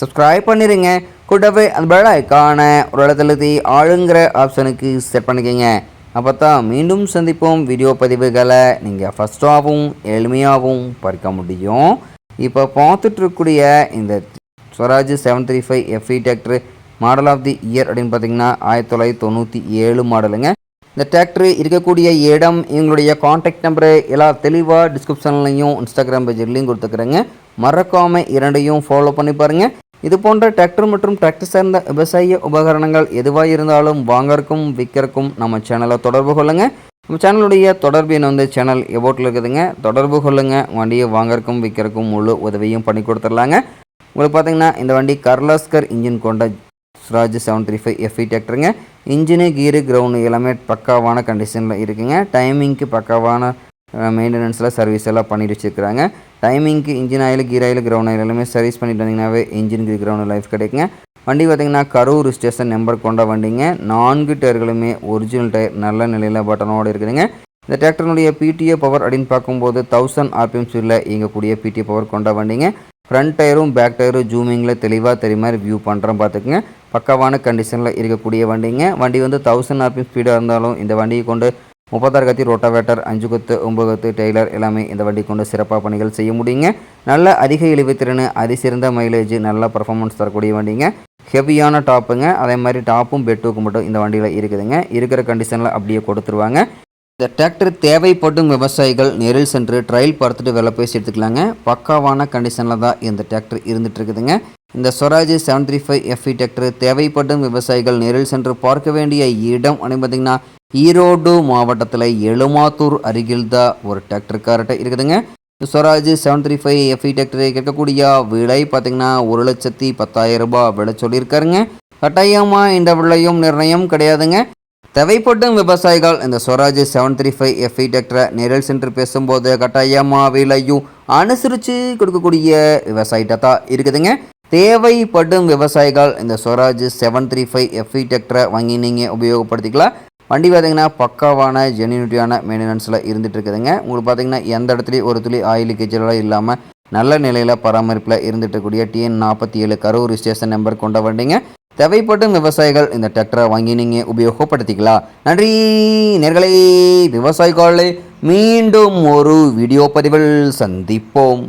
Subscribe பண்ணிடுங்க கூட்டவே அந்த bell ஐக்கான ஒரு இடத்துலத்தி ஆளுங்கிற ஆப்ஷனுக்கு செட் பண்ணிக்கோங்க. அப்போ தான் மீண்டும் சந்திப்போம். வீடியோ பதிவுகளை நீங்கள் ஃபஸ்ட்டாகவும் எளிமையாகவும் பார்க்க முடியும். இப்போ பார்த்துட்ருக்கக்கூடிய இந்த Swaraj seven three five FE tractor model of the year அப்படின்னு பார்த்தீங்கன்னா ஆயிரத்தி தொள்ளாயிரத்தி தொண்ணூற்றி ஏழு மாடலுங்க இந்த டிராக்டர் இருக்கக்கூடிய இடம் எங்களுடைய காண்டாக்ட் நம்பரு எல்லாம் தெளிவாக டிஸ்கிரிப்ஷன்லையும் இன்ஸ்டாகிராம் பேஜ்லையும் கொடுத்துக்கிறேங்க. மறக்காமல் இரண்டையும் ஃபாலோ பண்ணி பாருங்கள் இது போன்ற டிராக்டர் மற்றும் டிராக்டர் சார்ந்த விவசாய உபகரணங்கள் எதுவாக இருந்தாலும் வாங்கறக்கும் விற்கிறக்கும் நம்ம சேனலை தொடர்பு கொள்ளுங்க. நம்ம சேனலுடைய தொடர்பு எண் வந்து சேனல் எபோட்டில் இருக்குதுங்க. தொடர்பு கொள்ளுங்க. வண்டியை வாங்கறக்கும் விற்கிறக்கும் முழு உதவியும் பண்ணி கொடுத்துர்லாங்க உங்களுக்கு பார்த்தீங்கன்னா இந்த வண்டி கர்லாஸ்கர் இன்ஜின் கொண்ட Swaraj seven three five FE டிராக்டருங்க engine gear ground எல்லாமே பக்காவான கண்டிஷனில் இருக்குங்க. டைமிங்க்கு பக்காவான மெயின்டெனன்ஸில் சர்வீஸ் எல்லாம் பண்ணிட்டு வச்சுருக்கிறாங்க. டைமிங்க்கு engine oil gear oil ground oil எல்லாமே சர்வீஸ் பண்ணிட்டு வந்தீங்கன்னாவே இன்ஜின் கீர் கிரவுண்ட் லைஃப் கிடைக்குங்க. வண்டி பார்த்தீங்கன்னா கரூர் ஸ்டேஷன் நம்பர் கொண்ட வண்டிங்க. நான்கு டயர்களுமே ஒரிஜினல் டயர் நல்ல நிலையில் பட்டனோடு இருக்குதுங்க. இந்த டிராக்டர்னுடைய பிடிஏ பவர் அப்படின்னு பார்க்கும்போது தௌசண்ட் ஆர்பிஎம் ஸ்பீடில் இயங்கக்கூடிய பிடிஏ பவர் கொண்ட வண்டிங்க. ஃப்ரண்ட் டயரும் பேக் டயரும் ஜூமிங்கில் தெளிவாக தெரிய மாதிரி வியூ பண்ணுறோம் பார்த்துக்குங்க. பக்கவான கண்டிஷனில் இருக்கக்கூடிய வண்டிங்க. வண்டி வந்து தௌசண்ட் ஆர்பிஎம் ஸ்பீடாக இருந்தாலும் இந்த வண்டியை கொண்டு முப்பத்தாறு கத்தி ரோட்டாவேட்டர் அஞ்சு கொத்து ஒம்பது கொத்து டெய்லர் எல்லாமே இந்த வண்டி கொண்டு சிறப்பாக பணிகள் செய்ய முடியுங்க. நல்ல அதிக இழிவுத்திறன் அதிசிறந்த மைலேஜ் நல்ல பர்ஃபார்மன்ஸ் தரக்கூடிய வண்டிங்க. ஹெவியான டாப்புங்க. அதே மாதிரி டாப்பும் பெட்டுக்கும் மட்டும் இந்த வண்டியில் இருக்குதுங்க. இருக்கிற கண்டிஷனில் அப்படியே கொடுத்துருவாங்க. இந்த டிராக்டர் தேவைப்படும் விவசாயிகள் நேரில் சென்று ட்ரையல் பார்த்துட்டு விலை பேசி எடுத்துக்கலாங்க பக்காவான கண்டிஷனில் தான் இந்த டிராக்டர் இருந்துட்டு இருக்குதுங்க. இந்த Swaraj seven three five FE tractor தேவைப்படும் விவசாயிகள் நேரில் சென்று பார்க்க வேண்டிய இடம் அப்படின்னு பார்த்தீங்கன்னா ஈரோடு மாவட்டத்தில் எழுமாத்தூர் அருகில் தான் ஒரு டிராக்டர் கார்ட்ட இருக்குதுங்க. Swaraj seven three five FE டிராக்டரை கேட்கக்கூடிய விலை பார்த்தீங்கன்னா ஒரு லட்சத்தி பத்தாயிரம் ரூபாய் விலை சொல்லியிருக்காருங்க. கட்டாயமாக இந்த விலையும் நிர்ணயம் கிடையாதுங்க. தேவைப்படும் விவசாயிகள் இந்த Swaraj seven three five FE டிராக்டரை நேரில் சென்று பேசும்போது கட்டாயமாக விலையும் அனுசரித்து கொடுக்கக்கூடிய விவசாயிட்ட தான் இருக்குதுங்க. தேவைப்படும் விவசாயிகள் இந்த Swaraj seven three five FE டிராக்டரை வாங்கி நீங்கள் உபயோகப்படுத்திக்கலாம். வண்டி பார்த்தீங்கன்னா பக்காவான ஜெனியூனிட்டியான மெயின்டெனன்ஸில் இருந்துட்டு இருக்குதுங்க உங்களுக்கு பார்த்தீங்கன்னா எந்த இடத்துலையும் ஒரு துளி ஆயில் லீக்கேஜெல்லாம் இல்லாமல் நல்ல நிலையில் பராமரிப்பில் இருந்துட்டு டிஎன் நாற்பத்தி ஏழு கரூர் ஸ்டேஷன் நம்பர் கொண்ட வண்டிங்க. தேவைப்படும் விவசாயிகள் இந்த டிராக்டரை வாங்கி நீங்கள் உபயோகப்படுத்திக்கலாம். நன்றி. நேர்களே விவசாயிகளே மீண்டும் ஒரு வீடியோ பதிவில் சந்திப்போம்.